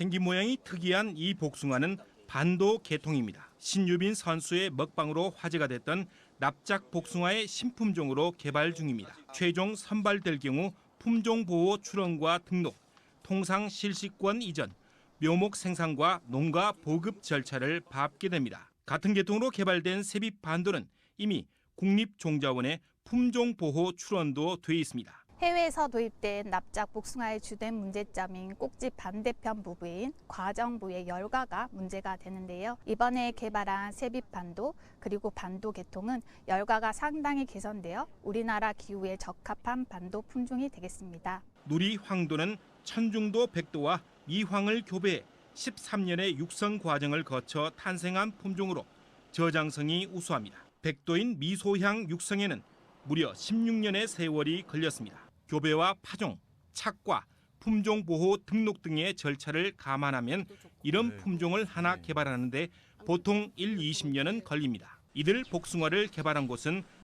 생긴 모양이 특이한 이 복숭아는 반도 계통입니다. 신유빈 선수의 먹방으로 화제가 됐던 납작 복숭아의 신품종으로 개발 중입니다. 최종 선발될 경우 품종 보호 출원과 등록, 통상 실시권 이전, 묘목 생산과 농가 보급 절차를 밟게 됩니다. 같은 계통으로 개발된 세빛 반도는 이미 국립종자원의 품종 보호 출원도 돼 있습니다. 해외에서 도입된 납작 복숭아의 주된 문제점인 꼭지 반대편 부부인 과정부의 열과가 문제가 되는데요. 이번에 개발한 세빛반도 그리고 반도 계통은 열과가 상당히 개선되어 우리나라 기후에 적합한 반도 품종이 되겠습니다. 누리 황도는 천중도 백도와 미황을 교배해 13년의 육성 과정을 거쳐 탄생한 품종으로 저장성이 우수합니다. 백도인 미소향 육성에는 무려 16년의 세월이 걸렸습니다. 교배와 파종, 착과, 품종 보호 등록 등의 절차를 감안하면 이런 품종을 하나 개발하는데 보통 1, 20년은 걸립니다. 이들 복숭아를 개발한 곳은